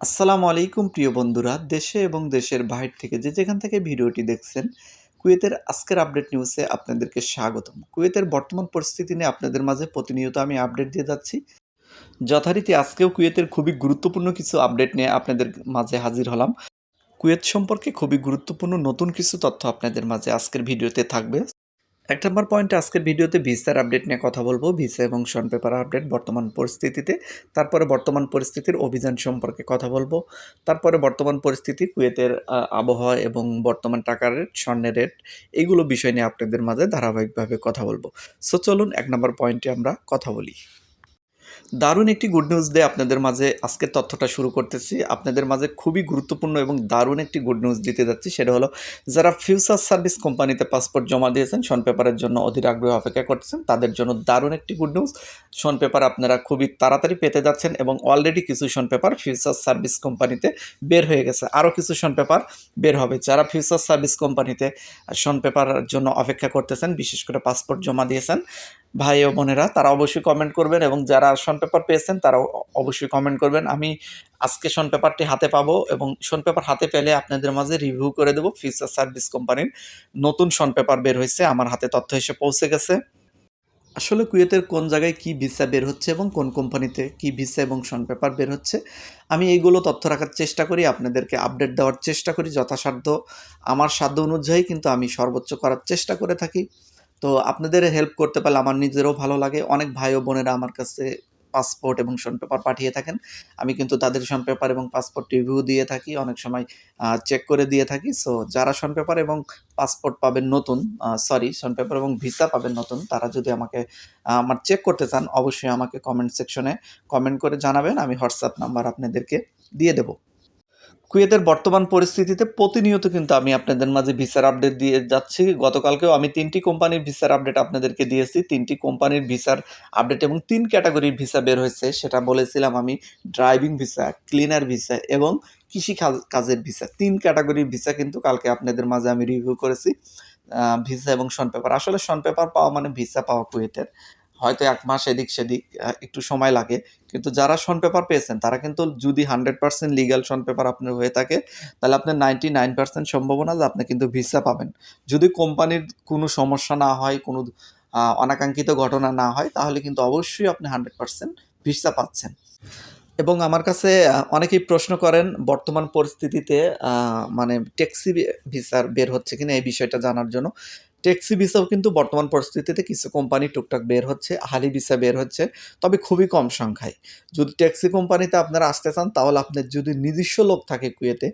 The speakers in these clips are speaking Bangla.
আসসালামু আলাইকুম, প্রিয় বন্ধুরা। দেশে এবং দেশের বাইরে থেকে যে যেখান থেকে ভিডিওটি দেখছেন, কুয়েতের আজকের আপডেট নিউজে আপনাদেরকে স্বাগতম। কুয়েতের বর্তমান পরিস্থিতি নিয়ে আপনাদের মাঝে প্রতিনিয়ত আমি আপডেট দিয়ে যাচ্ছি। যথারীতি আজকেও কুয়েতের খুবই গুরুত্বপূর্ণ কিছু আপডেট নিয়ে আপনাদের মাঝে হাজির হলাম। কুয়েত সম্পর্কে খুবই গুরুত্বপূর্ণ নতুন কিছু তথ্য আপনাদের মাঝে আজকের ভিডিওতে থাকবে। এক নম্বর পয়েন্ট আজকের ভিডিওতে ভিসার আপডেট নিয়ে কথা বলব। ভিসা এবং শন পেপার আপডেট বর্তমান পরিস্থিতিতে। তারপরে বর্তমান পরিস্থিতির অভিযান সম্পর্কে কথা বলব। তারপরে বর্তমান পরিস্থিতি, কুয়েতের আবহাওয়া এবং বর্তমান টাকার রেট স্বর্ণের রেট এগুলো বিষয় নিয়ে আপনাদের মাঝে ধারাবাহিকভাবে কথা বলব। সো চলুন এক নম্বর পয়েন্টে আমরা কথা বলি। দারুণ একটি গুড নিউজ দিয়ে আপনাদের মাঝে আজকের তথ্যটা শুরু করতেছি। আপনাদের মাঝে খুবই গুরুত্বপূর্ণ এবং দারুণ একটি গুড নিউজ দিতে যাচ্ছি, সেটা হলো, যারা ফিউচার সার্ভিস কোম্পানিতে পাসপোর্ট জমা দিয়েছেন শন পেপারের জন্য অধীর আগ্রহ অপেক্ষা করতেছেন, তাদের জন্য দারুণ একটি গুড নিউজ শন পেপার আপনারা খুবই তাড়াতাড়ি পেতে যাচ্ছেন এবং অলরেডি কিছু শন পেপার ফিউচার সার্ভিস কোম্পানিতে বের হয়ে গেছে। আরও কিছু শন পেপার বের হবে। যারা ফিউচার সার্ভিস কোম্পানিতে শন পেপারের জন্য অপেক্ষা করতেছেন, বিশেষ করে পাসপোর্ট জমা দিয়েছেন ভাই ও বোনেরা, তারা অবশ্যই কমেন্ট করবেন এবং যারা শন পেপার পেয়েছেন, তারাও অবশ্যই কমেন্ট করবেন। আমি আজকে শন পেপারটি হাতে পাবো এবং শন পেপার হাতে পেলে আপনাদের মাঝে রিভিউ করে দেবো ফিউচার সার্ভিস কোম্পানির নতুন শন পেপার বের হয়েছে। আমার হাতে তথ্য এসে পৌঁছে গেছে। আসলে কুয়েতের কোন জায়গায় কি ভিসা বের হচ্ছে এবং কোন কোম্পানিতে কি ভিসা এবং শন পেপার বের হচ্ছে, আমি এইগুলো তথ্য রাখার চেষ্টা করি, আপনাদেরকে আপডেট দেওয়ার চেষ্টা করি যথাসাধ্য। আমার সাধ্য অনুযায়ী কিন্তু আমি সর্বোচ্চ করার চেষ্টা করে থাকি। তো আপনাদের হেল্প করতে পারলে আমার নিজেরও ভালো লাগে। অনেক ভাই ও বোনেরা আমার কাছে পাসপোর্ট এবং শন পেপার পাঠিয়ে থাকেন। আমি কিন্তু তাদের শন পেপার এবং পাসপোর্ট রিভিউ দিয়ে থাকি, অনেক সময় চেক করে দিয়ে থাকি। সো যারা শন পেপার এবং পাসপোর্ট পাবেন নতুন সরি শন পেপার এবং ভিসা পাবেন নতুন, তারা যদি আমাকে আমার চেক করতে চান, অবশ্যই আমাকে কমেন্ট সেকশনে কমেন্ট করে জানাবেন। আমি হোয়াটসঅ্যাপ নাম্বার আপনাদেরকে দিয়ে দেবো। কুয়েতের বর্তমান পরিস্থিতিতে প্রতিনিয়ত কিন্তু আমি আপনাদের মাঝে ভিসার আপডেট দিয়ে যাচ্ছি। গতকালকেও আমি তিনটি কোম্পানির ভিসার আপডেট আপনাদেরকে দিয়েছি। তিনটি কোম্পানির ভিসার আপডেট এবং তিন ক্যাটাগরির ভিসা বের হয়েছে, সেটা বলেছিলাম আমি ড্রাইভিং ভিসা ক্লিনার ভিসা এবং কৃষি কাজের ভিসা তিন ক্যাটাগরির ভিসা কিন্তু কালকে আপনাদের মাঝে আমি রিভিউ করেছি ভিসা এবং শন পেপার আসলে শন পেপার পাওয়া মানে ভিসা পাওয়া কুয়েতের। হয়তো এক মাস এদিক সেদিক একটু সময় লাগে। কিন্তু যারা শন পেপার পেয়েছেন, তারা কিন্তু যদি হান্ড্রেড পার্সেন্ট লিগাল শন পেপার আপনার হয়ে থাকে, তাহলে আপনার নাইনটি নাইন পার্সেন্ট সম্ভাবনা যে আপনি কিন্তু ভিসা পাবেন। যদি কোম্পানির কোনো সমস্যা না হয়, কোনো অনাকাঙ্ক্ষিত ঘটনা না হয়, তাহলে কিন্তু অবশ্যই আপনি হান্ড্রেড পার্সেন্ট ভিসা পাচ্ছেন। এবং আমার কাছে অনেকেই প্রশ্ন করেন, বর্তমান পরিস্থিতিতে মানে ট্যাক্সি ভিসার বের হচ্ছে কিনা এই বিষয়টা জানার জন্য। ট্যাক্সি ভিসাও কিন্তু বর্তমান পরিস্থিতিতে কিছু কোম্পানি টুকটাক বের হচ্ছে, হালি ভিসা বের হচ্ছে, তবে খুবই কম সংখ্যায়। যদি ট্যাক্সি কোম্পানিতে আপনারা আসতে চান, তাহলে আপনার যদি নিজস্ব লোক থাকে কুয়েতে,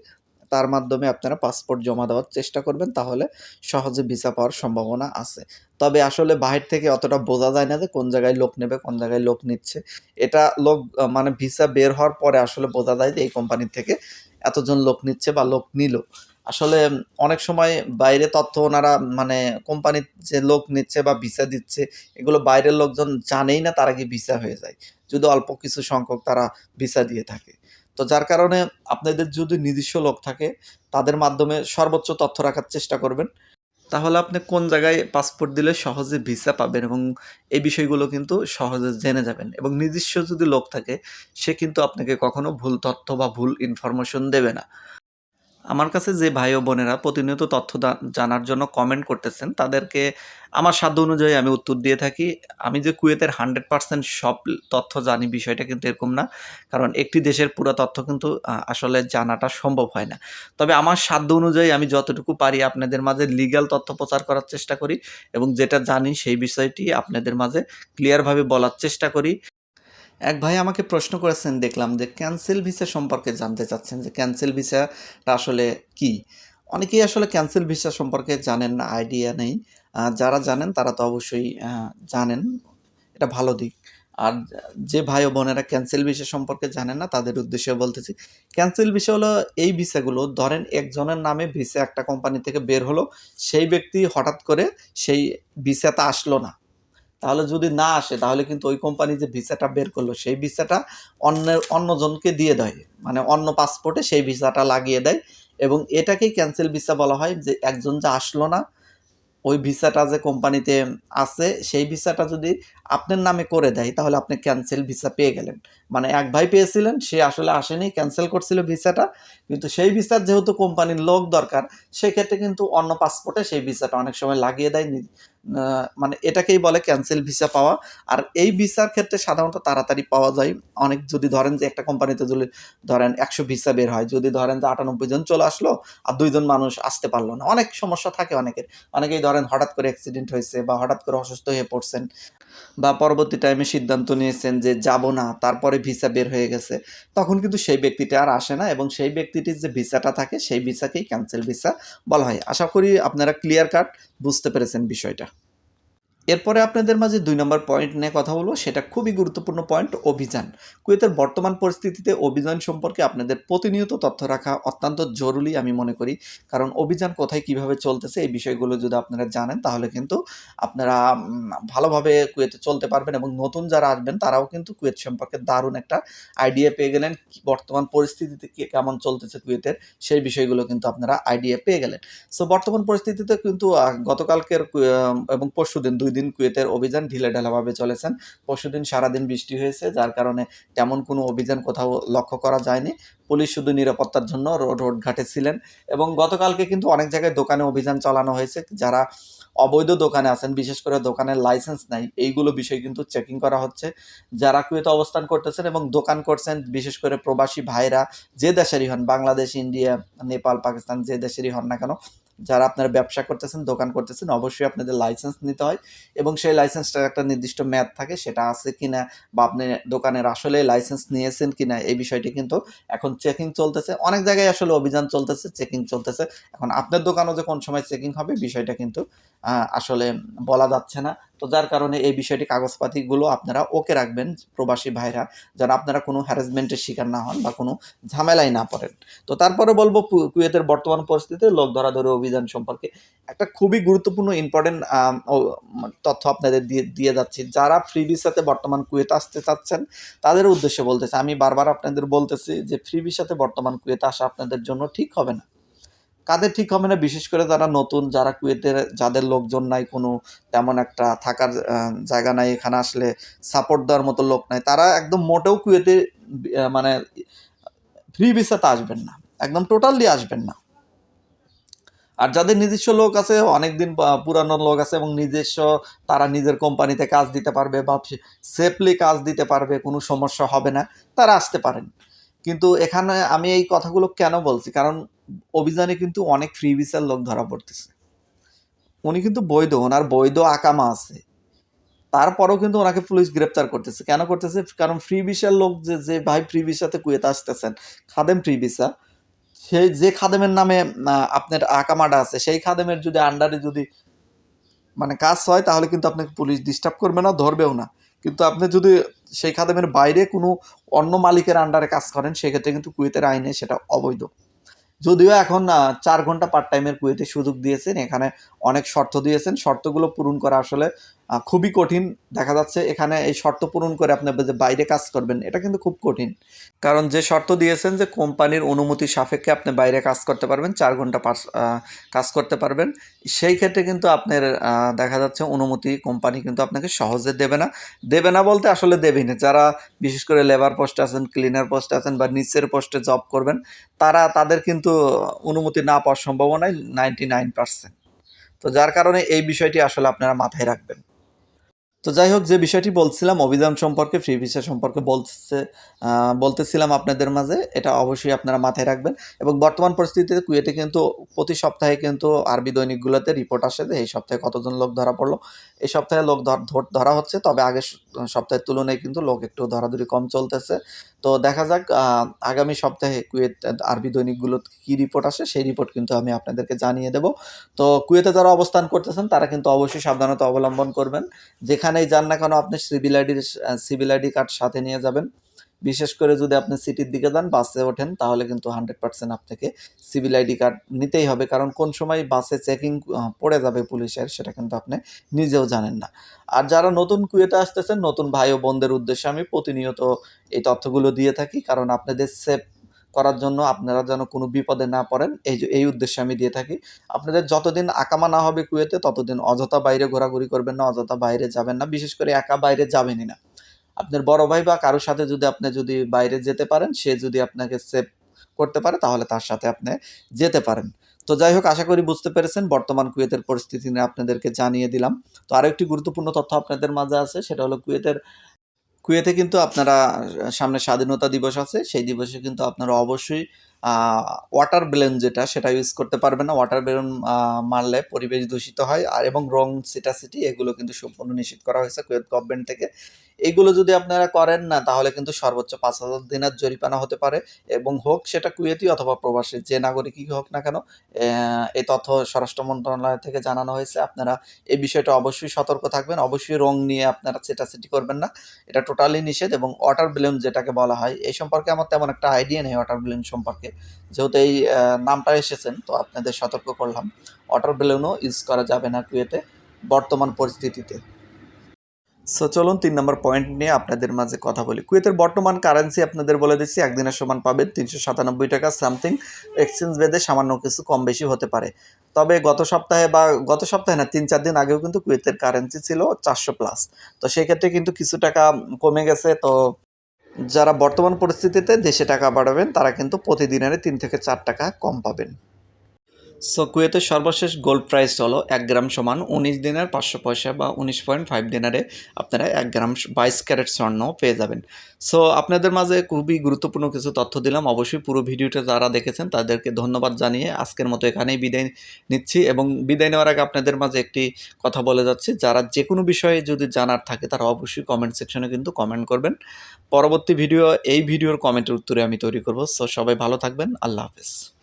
তার মাধ্যমে আপনারা পাসপোর্ট জমা দেওয়ার চেষ্টা করবেন, তাহলে সহজে ভিসা পাওয়ার সম্ভাবনা আছে। তবে আসলে বাহির থেকে অতটা বোঝা যায় না যে কোন জায়গায় লোক নেবে, কোন জায়গায় লোক নিচ্ছে। এটা লোক মানে ভিসা বের হওয়ার পরে আসলে বোঝা যায় যে এই কোম্পানি থেকে এতজন লোক নিচ্ছে বা লোক নিল। আসলে অনেক সময় বাইরে তথ্য ওনারা মানে কোম্পানির যে লোক নিচ্ছে বা ভিসা দিচ্ছে, এগুলো বাইরের লোকজন জানেই না তার আগে ভিসা হয়ে যায়। যদি অল্প কিছু সংখ্যক তারা ভিসা দিয়ে থাকে। তো যার কারণে আপনাদের যদি নিজস্ব লোক থাকে, তাদের মাধ্যমে সর্বোচ্চ তথ্য রাখার চেষ্টা করবেন। তাহলে আপনি কোন জায়গায় পাসপোর্ট দিলে সহজে ভিসা পাবেন এবং এই বিষয়গুলো কিন্তু সহজে জেনে যাবেন এবং নিজস্ব যদি লোক থাকে, সে কিন্তু আপনাকে কখনো ভুল তথ্য বা ভুল ইনফরমেশন দেবে না। আমার কাছে যে ভাই ও বোনেরা প্রতিনিয়ত তথ্য জানার জন্য কমেন্ট করতেছেন, তাদেরকে আমার সাধ্য অনুযায়ী আমি উত্তর দিয়ে থাকি। আমি যে কুয়েতের হান্ড্রেড পার্সেন্ট সব তথ্য জানি বিষয়টা কিন্তু এরকম না, কারণ একটি দেশের পুরো তথ্য কিন্তু আসলে জানাটা সম্ভব হয় না। তবে আমার সাধ্য অনুযায়ী আমি যতটুকু পারি আপনাদের মাঝে লিগ্যাল তথ্য প্রচার করার চেষ্টা করি এবং যেটা জানি সেই বিষয়টি আপনাদের মাঝে ক্লিয়ারভাবে বলার চেষ্টা করি। এক ভাই আমাকে প্রশ্ন করেছেন, দেখলাম যে ক্যান্সেল ভিসা সম্পর্কে জানতে চাচ্ছেন যে ক্যান্সেল ভিসাটা আসলে কি? অনেকেই আসলে ক্যান্সেল ভিসা সম্পর্কে জানেন না আইডিয়া নেই। যারা জানেন তারা তো অবশ্যই জানেন। এটা ভালো দিক। আর যে ভাই ও বোনেরা ক্যান্সেল ভিসা সম্পর্কে জানেন না, তাদের উদ্দেশ্যে বলতেছি ক্যান্সেল ভিসা হলো এই ভিসাগুলো, ধরেন একজনের নামে ভিসা একটা কোম্পানি থেকে বের হলো, সেই ব্যক্তি হঠাৎ করে সেই ভিসাটা আসলো না। তাহলে যদি না আসে, তাহলে কিন্তু ওই কোম্পানি যে ভিসাটা বের করল, সেই ভিসাটা অন্যের, অন্যজনকে দিয়ে দেয়। মানে অন্য পাসপোর্টে সেই ভিসাটা লাগিয়ে দেয় এবং এটাকেই ক্যান্সেল ভিসা বলা হয় যে একজন যে আসলো না, ওই ভিসাটা যে কোম্পানিতে আছে, সেই ভিসাটা যদি আপনার নামে করে দেয়, তাহলে আপনি ক্যান্সেল ভিসা পেয়ে গেলেন। মানে এক ভাই পেয়েছিলেন, সে আসলে আসেনি ক্যান্সেল করছিল ভিসাটা, কিন্তু সেই ভিসার যেহেতু কোম্পানির লোক দরকার, সেক্ষেত্রে কিন্তু অন্য পাসপোর্টে সেই ভিসাটা অনেক সময় লাগিয়ে দেয় মানে এটাকেই বলে ক্যান্সেল ভিসা পাওয়া। আর এই ভিসার ক্ষেত্রে সাধারণত তাড়াতাড়ি পাওয়া যায়। অনেক যদি ধরেন যে একটা কোম্পানিতে যদি ধরেন একশো ভিসা বের হয়, যদি ধরেন যে আটানব্বই জন চলে আসলো আর দুইজন মানুষ আসতে পারল না। অনেক সমস্যা থাকে অনেকের। অনেকেই ধরেন হঠাৎ করে অ্যাক্সিডেন্ট হয়েছে বা হঠাৎ করে অসুস্থ হয়ে পড়ছেন বা পরবর্তী টাইমে সিদ্ধান্ত নিয়েছেন যে যাব না, তারপরে ভিসা বের হয়ে গেছে, তখন কিন্তু সেই ব্যক্তিটা আর আসে না এবং সেই ব্যক্তিটির যে ভিসাটা থাকে, সেই ভিসাকেই ক্যান্সেল ভিসা বলা হয়। আশা করি আপনারা ক্লিয়ার কাট বুঝতে পেরেছেন বিষয়টা। এরপরে আপনাদের মাঝে দুই নম্বর পয়েন্ট নিয়ে কথা বলব। সেটা খুবই গুরুত্বপূর্ণ পয়েন্ট অভিযান। কুয়েতের বর্তমান পরিস্থিতিতে অভিযান সম্পর্কে আপনাদের প্রতিনিয়ত তথ্য রাখা অত্যন্ত জরুরি আমি মনে করি। কারণ অভিযান কোথায় কীভাবে চলতেছে এই বিষয়গুলো যদি আপনারা জানেন, তাহলে কিন্তু আপনারা ভালোভাবে কুয়েতে চলতে পারবেন এবং নতুন যারা আসবেন, তারাও কিন্তু কুয়েত সম্পর্কে দারুণ একটা আইডিয়া পেয়ে গেলেন। বর্তমান পরিস্থিতিতে কি, কেমন চলতেছে কুয়েতের, সেই বিষয়গুলো কিন্তু আপনারা আইডিয়া পেয়ে গেলেন। সো বর্তমান পরিস্থিতিতে কিন্তু গতকালকের এবং পরশুদিন দুই দিন কুয়েতের অভিযান ঢিলে ঢালাভাবে চলেছেন। পরশুদিন সারাদিন বৃষ্টি হয়েছে, যার কারণে তেমন কোনো অভিযান কোথাও লক্ষ্য করা যায়নি। পুলিশ শুধু নিরাপত্তার জন্য রোড ঘাটে ছিলেন এবং গতকালকে কিন্তু অনেক জায়গায় দোকানে অভিযান চালানো হয়েছে। যারা অবৈধ দোকানে আছেন, বিশেষ করে দোকানের লাইসেন্স নাই, এইগুলো বিষয় কিন্তু চেকিং করা হচ্ছে। যারা কুয়েতে অবস্থান করতেছেন এবং দোকান করছেন, বিশেষ করে প্রবাসী ভাইরা, যে দেশেরই হন, বাংলাদেশ, ইন্ডিয়া, নেপাল, পাকিস্তান, যে দেশেরই হন না কেন, যারা আপনারা ব্যবসা করতেছেন, দোকান করতেছেন, অবশ্যই আপনাদের লাইসেন্স নিতে হয় এবং সেই লাইসেন্সটার একটা নির্দিষ্ট মেয়াদ থাকে, সেটা আছে কিনা বা আপনি দোকানের আসলে লাইসেন্স নিয়েছেন কিনা, এই বিষয়টি কিন্তু এখন চেকিং চলতেছে, অনেক জায়গায় আসলে অভিযান চলতেছে চেকিং চলতেছে। এখন আপনার দোকানও যে কোন সময় চেকিং হবে, বিষয়টা কিন্তু আসলে বলা যাচ্ছে না। তো যার কারণে এই বিষয়টি কাগজপাতিগুলো আপনারা ওকে রাখবেন, প্রবাসী ভাইরা, যেন আপনারা কোনো হ্যারাসমেন্টের শিকার না হন বা কোনো ঝামেলায় না পড়েন। তো তারপরে বলব কুয়েতের বর্তমান পরিস্থিতিতে লোক ধরাধরি অভিযান সম্পর্কে একটা খুবই গুরুত্বপূর্ণ ইম্পর্টেন্ট তথ্য আপনাদের দিয়ে দিয়ে যাচ্ছি। যারা ফ্রি ভিসাতে বর্তমান কুয়েত আসতে চাচ্ছেন, তাদের উদ্দেশ্যে বলতেছে, আমি বারবার আপনাদের বলতেছি যে ফ্রি ভিসাতে বর্তমান কুয়েতে আসা আপনাদের জন্য ঠিক হবে না। কাদের ঠিক হবে না? বিশেষ করে যারা নতুন, যারা কুয়েতে যাদের লোকজন নাই, কোনো তেমন একটা থাকার জায়গা নাই, এখানে আসলে সাপোর্ট দেওয়ার মতো লোক নাই, তারা একদম মোটেও কুয়েতে মানে ফ্রি ভিসাতে আসবেন না। একদম টোটালি আসবেন না। আর যাদের নিজস্ব লোক আছে, অনেকদিন বা- পুরানো লোক আছে এবং নিজস্ব, তারা নিজের কোম্পানিতে কাজ দিতে পারবে বা সেফলি কাজ দিতে পারবে, কোনো সমস্যা হবে না, তারা আসতে পারেন। কিন্তু এখানে আমি এই কথাগুলো কেন বলছি? কারণ অভিযানে কিন্তু অনেক ফ্রি ভিসার লোক ধরা পড়তেছে। উনি কিন্তু বৈধ, ওনার বৈধ আকামা আছে। তারপরেও কিন্তু ওনাকে পুলিশ গ্রেপ্তার করতেছে। কেন করতেছে? কারণ ফ্রি ভিসার লোক যে যে ভাই ফ্রি ভিসাতে কুয়েতে আসতেছেন, খাদেম ফ্রি ভিসা সেই যে খাদেমের নামে আপনার আকামাটা আছে, সেই খাদেমের যদি আন্ডারে যদি মানে কাজ হয়, তাহলে কিন্তু আপনাকে পুলিশ ডিস্টার্ব করবে না, ধরবেও না। কিন্তু আপনি যদি সেই খাদেমের বাইরে কোনো অন্য মালিকের আন্ডারে কাজ করেন, সেক্ষেত্রে কিন্তু কুয়েতের আইনে সেটা অবৈধ। যদিও এখন চার ঘণ্টা পার্ট টাইমের কুয়েতে সুযোগ দিয়েছেন, এখানে অনেক শর্ত দিয়েছেন। শর্তগুলো পূরণ করা আসলে খুবই কঠিন দেখা যাচ্ছে। এখানে এই শর্ত পূরণ করে আপনি যে বাইরে কাজ করবেন, এটা কিন্তু খুব কঠিন। কারণ যে শর্ত দিয়েছেন যে কোম্পানির অনুমতি সাপেক্ষে আপনি বাইরে কাজ করতে পারবেন, চার ঘণ্টা পাস কাজ করতে পারবেন। সেই ক্ষেত্রে কিন্তু আপনার দেখা যাচ্ছে অনুমতি কোম্পানি কিন্তু আপনাকে সহজে দেবে না। দেবে না বলতে আসলে দেবেই না। যারা বিশেষ করে লেবার পোস্টে আছেন, ক্লিনার পোস্টে আছেন বা নিচের পোস্টে জব করবেন, তারা, তাদের কিন্তু অনুমতি না পাওয়ার সম্ভাবনাই নাইনটি নাইন পার্সেন্ট। তো যার কারণে এই বিষয়টি আসলে আপনারা মাথায় রাখবেন। তো যাই হোক, যে বিষয়টি বলছিলাম অভিযান সম্পর্কে, ফ্রি ভিসা সম্পর্কে বলছে বলতেছিলাম আপনাদের মাঝে, এটা অবশ্যই আপনারা মাথায় রাখবেন। এবং বর্তমান পরিস্থিতিতে কুয়েটে কিন্তু প্রতি সপ্তাহে কিন্তু আরবি দৈনিকগুলোতে রিপোর্ট আসে যে, এই সপ্তাহে কতজন লোক ধরা পড়ল? এই সপ্তাহে লোক ধর- হচ্ছে, তবে আগের সপ্তাহের তুলনায় কিন্তু লোক একটু ধরাধরি কম চলতেছে। তো দেখা যাক আগামী সপ্তাহে কুয়েত আরবি দৈনিকগুলো কী রিপোর্ট আসে, সেই রিপোর্ট কিন্তু আমি আপনাদেরকে জানিয়ে দেব। তো কুয়েতে যারা অবস্থান করতেছেন, তারা কিন্তু অবশ্যই সাবধানতা অবলম্বন করবেন। যেখানেই যান না কেন আপনি সিভিল আইডির সিভিল আইডি কার্ড সাথে নিয়ে যাবেন। বিশেষ করে যদি আপনি সিটির দিকে যান, বাসে ওঠেন, তাহলে কিন্তু হান্ড্রেড পার্সেন্ট আপনাকে সিভিল আইডি কার্ড নিতেই হবে। কারণ কোন সময় বাসে চেকিং পড়ে যাবে পুলিশের, সেটা কিন্তু আপনি নিজেও জানেন না। আর যারা নতুন কুয়েতে আসতেছেন, নতুন ভাই ও বোনদের উদ্দেশ্যে আমি প্রতিনিয়ত এই তথ্যগুলো দিয়ে থাকি। কারণ আপনাদের সেফ করার জন্য আপনারা যেন কোনো বিপদে না পড়েন। এই যে, এই উদ্দেশ্যে আমি দিয়ে থাকি। আপনাদের যতদিন আকামা না হবে কুয়েতে, ততদিন অযথা বাইরে ঘোরাঘুরি করবেন না, অযথা বাইরে যাবেন না। বিশেষ করে একা বাইরে যাবেনই না। আপনার বড় ভাই বা কারোর সাথে যদি আপনি যদি বাইরে যেতে পারেন, সে যদি আপনাকে সেভ করতে পারে, তাহলে তার সাথে আপনি যেতে পারেন। তো যাই হোক, আশা করি বুঝতে পেরেছেন। বর্তমান কুয়েতের পরিস্থিতি নিয়ে আপনাদেরকে জানিয়ে দিলাম। তো আরও একটি গুরুত্বপূর্ণ তথ্য আপনাদের মাঝে আছে, সেটা হলো কুয়েতের কুয়েতে কিন্তু আপনারা সামনে স্বাধীনতা দিবস আছে, সেই দিবসে কিন্তু আপনারা অবশ্যই ওয়াটার বেলুন যেটা, সেটা ইউজ করতে পারবেন না। ওয়াটার বেলুন মারলে পরিবেশ দূষিত হয়, আর এবং রং সিটাসিটি এগুলো কিন্তু সম্পূর্ণ নিষিদ্ধ করা হয়েছে কুয়েত গভর্নমেন্ট থেকে। এইগুলো যদি আপনারা করেন না, তাহলে কিন্তু সর্বোচ্চ পাঁচ হাজার দিনের জরিমানা হতে পারে। এবং হোক সেটা কুয়েতি অথবা প্রবাসী, যে নাগরিকই হোক না কেন এই তথ্য স্বরাষ্ট্র মন্ত্রণালয় থেকে জানানো হয়েছে। আপনারা এই বিষয়টা অবশ্যই সতর্ক থাকবেন। অবশ্যই রং নিয়ে আপনারা সেটাসিটি করবেন না। এটা টোটালি নিষেধ এবং ওয়াটার বেলুন যেটাকে বলা হয় এই সম্পর্কে আমার তেমন একটা আইডিয়া নেই ওয়াটার বেলুন সম্পর্কে। যেহেতু এই নামটা এসেছেন, তো আপনাদের সতর্ক করলাম। ওয়াটার বেলুনও ইউজ করা যাবে না কুয়েতে বর্তমান পরিস্থিতিতে। সো চলুন তিন নম্বর পয়েন্ট নিয়ে আপনাদের মাঝে কথা বলি। কুয়েতের বর্তমান কারেন্সি আপনাদের বলে দিচ্ছি একদিনের সমান পাবেন তিনশো সাতানব্বই টাকা সামথিং এক্সচেঞ্জ বেদে সামান্য কিছু কম বেশি হতে পারে। তবে গত সপ্তাহে বা গত সপ্তাহে না, তিন চার দিন আগেও কিন্তু কুয়েতের কারেন্সি ছিল চারশো প্লাস তো সেক্ষেত্রে কিন্তু কিছু টাকা কমে গেছে। তো যারা বর্তমান পরিস্থিতিতে দেশে টাকা বাড়াবেন, তারা কিন্তু প্রতিদিনের তিন থেকে চার টাকা কম পাবেন। সো কুয়েতের সর্বশেষ গোল্ড প্রাইস হলো এক গ্রাম সমান উনিশ দিনের পাঁচশো পয়সা বা উনিশ পয়েন্ট ফাইভ দিনারে আপনারা এক গ্রাম বাইশ ক্যারেট স্বর্ণ পেয়ে যাবেন। সো আপনাদের মাঝে খুবই গুরুত্বপূর্ণ কিছু তথ্য দিলাম। অবশ্যই পুরো ভিডিওটা যারা দেখেছেন তাদেরকে ধন্যবাদ জানিয়ে আজকের মতো এখানেই বিদায় নিচ্ছি এবং বিদায় নেওয়ার আগে আপনাদের মাঝে একটি কথা বলে যাচ্ছি। যারা যে কোনো বিষয়ে যদি জানার থাকে তারা অবশ্যই কমেন্ট সেকশনে কিন্তু কমেন্ট করবেন। পরবর্তী ভিডিও, এই ভিডিওর কমেন্টের উত্তরে আমি তৈরি করব। সো সবাই ভালো থাকবেন। আল্লাহ হাফেজ।